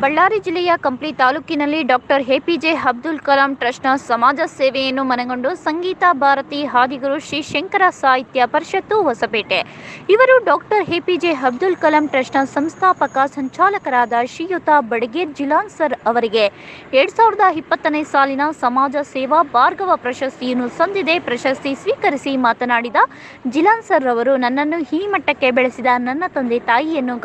ಬಳ್ಳಾರಿ ಜಿಲ್ಲೆಯ ಕಂಪ್ಲಿ ತಾಲೂಕಿನಲ್ಲಿ doctor APJ Abdul Kalam ಟ್ರಸ್ಟ್ನ ಸಮಾಜ ಸೇವೆಯನ್ನು ಮನಗೊಂಡು ಸಂಗೀತ ಭಾರತಿ ಹಾದಿಗುರು ಶ್ರೀ ಶಂಕರ ಸಾಹಿತ್ಯ ಪರಿಷತ್ತು ಹೊಸಪೇಟೆ. ಇವರು ಡಾಕ್ಟರ್ ಎಪಿಜೆ ಅಬ್ದುಲ್ ಕಲಾಂ ಟ್ರಸ್ಟ್ನ ಸಂಸ್ಥಾಪಕ ಸಂಚಾಲಕರಾದ ಶ್ರೀಯುತ ಬಡಗೇರ್ ಜಿಲಾನ್ ಸರ್ ಅವರಿಗೆ ಎರಡ್ ಸಾವಿರದ ಇಪ್ಪತ್ತನೇ ಸಾಲಿನ ಸಮಾಜ ಸೇವಾ ಭಾರ್ಗವ ಪ್ರಶಸ್ತಿಯನ್ನು ಸಂದಿದೆ ಪ್ರಶಸ್ತಿ ಸ್ವೀಕರಿಸಿ ಮಾತನಾಡಿದ ಜಿಲಾನ್ ಸರ್ ಅವರು, ನನ್ನನ್ನು ಈ ಮಟ್ಟಕ್ಕೆ ಬೆಳೆಸಿದ ನನ್ನ ತಂದೆ ತಾಯಿಯನ್ನು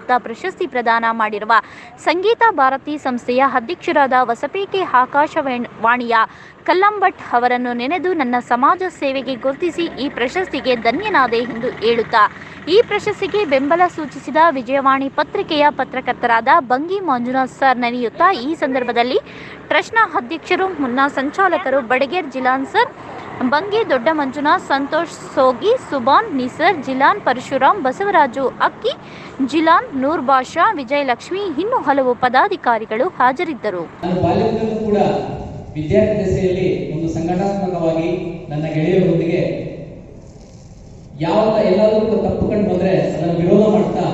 ಗೌರವಿಸುತ್ತಾ ಪ್ರಶಸ್ತಿ ಪ್ರದಾನ ಮಾಡಿರುವ ಸಂಗೀತ ಭಾರತಿ ಸಂಸ್ಥೆಯ ಅಧ್ಯಕ್ಷರಾದ ಹೊಸಪೇಟೆ ಆಕಾಶವಾಣಿಯ ಕಲ್ಲಂಭಟ್ ಅವರನ್ನು ನೆನೆದು ನನ್ನ ಸಮಾಜ ಸೇವೆಗೆ ಗುರುತಿಸಿ ಈ ಪ್ರಶಸ್ತಿಗೆ ಧನ್ಯನಾದೆ ಎಂದು ಹೇಳುತ್ತಾ, ಈ ಪ್ರಶಸ್ತಿಗೆ ಬೆಂಬಲ ಸೂಚಿಸಿದ ವಿಜಯವಾಣಿ ಪತ್ರಿಕೆಯ ಪತ್ರಕರ್ತರಾದ ಬಂಗಿ ಮಂಜುನಾಥ್ ಸರ್ ನೆನೆಯುತ್ತಾ, ಈ ಸಂದರ್ಭದಲ್ಲಿ ಟ್ರಸ್ಟ್ನ ಅಧ್ಯಕ್ಷರು, ಮುನ್ನ ಸಂಚಾಲಕರು ಬಡಗೇರ್ ಜಿಲಾನ್ ಸರ್ ಬಂಗಿ ದೊಡ್ಡ ಮಂಜುನಾಥ್ ಸಂತೋಷ್ ಸೋಗಿ ಸುಬಾನ್ ನಿಸರ್, ಜಿಲಾನ್ ಪರಶುರಾಮ್ ಬಸವರಾಜು, ಅಕ್ಕಿ, ಜಿಲಾನ್, ನೂರ್ ಬಾಷಾ, ವಿಜಯಲಕ್ಷ್ಮಿ ಇನ್ನೂ ಹಲವು ಪದಾಧಿಕಾರಿಗಳು ಹಾಜರಿದ್ದರು. ವಿದ್ಯಾರ್ಥಿ ದಶೆಯಲ್ಲಿ ಒಂದು ಸಂಘಟನಾತ್ಮಕವಾಗಿ ನನ್ನ ಗೆಳೆಯರೊಂದಿಗೆ ಯಾವ ಎಲ್ಲಾದರೂ ತಪ್ಪು ಕಂಡು ಬಂದ್ರೆ ಅದನ್ನು ವಿರೋಧ ಮಾಡ್ತಾ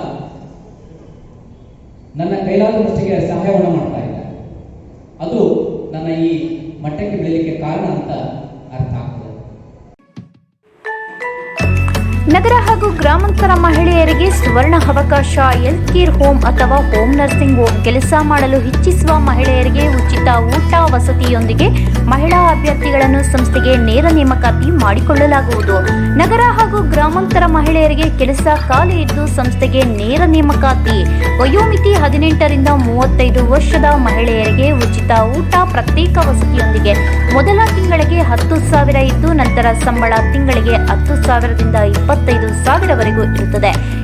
ನನ್ನ ಕೈಲಾದಷ್ಟಕ್ಕೆ ಸಹಾಯವನ್ನು ಮಾಡ್ತಾ ಇದ್ದೆ. ಅದು ನನ್ನ ಈ ಮಟ್ಟಕ್ಕೆ ಬೆಳೀಲಿಕ್ಕೆ ಕಾರಣ ಅಂತ ಅರ್ಥ ನಗರ ಹಾಗೂ ಗ್ರಾಮಾಂತರ ಮಹಿಳೆಯರಿಗೆ ಸುವರ್ಣ ಅವಕಾಶ ಹೆಲ್ತ್ ಕೇರ್ ಹೋಮ್ ಅಥವಾ ಹೋಮ್ ನರ್ಸಿಂಗ್ ಹೋಮ್ ಕೆಲಸ ಮಾಡಲು ಇಚ್ಛಿಸುವ ಮಹಿಳೆಯರಿಗೆ ಉಚಿತ ಊಟ ವಸತಿಯೊಂದಿಗೆ ಮಹಿಳಾ ಅಭ್ಯರ್ಥಿಗಳನ್ನು ಸಂಸ್ಥೆಗೆ ನೇರ ನೇಮಕಾತಿ ಮಾಡಿಕೊಳ್ಳಲಾಗುವುದು. ನಗರ ಹಾಗೂ ಗ್ರಾಮಾಂತರ ಮಹಿಳೆಯರಿಗೆ ಕೆಲಸ ಖಾಲಿ ಇದ್ದು ಸಂಸ್ಥೆಗೆ ನೇರ ನೇಮಕಾತಿ. ವಯೋಮಿತಿ ಹದಿನೆಂಟರಿಂದ ಮೂವತ್ತೈದು ವರ್ಷದ ಮಹಿಳೆಯರಿಗೆ ಉಚಿತ ಊಟ ಪ್ರತ್ಯೇಕ ವಸತಿಯೊಂದಿಗೆ. ಮೊದಲ ತಿಂಗಳಿಗೆ ಹತ್ತು ಸಾವಿರ ಇದ್ದು ನಂತರ ಸಂಬಳ ತಿಂಗಳಿಗೆ ಹತ್ತು ಸಾವಿರದಿಂದ ಇಪ್ಪತ್ತೈದು ಸಾವಿರವರೆಗೂ ಇರುತ್ತದೆ.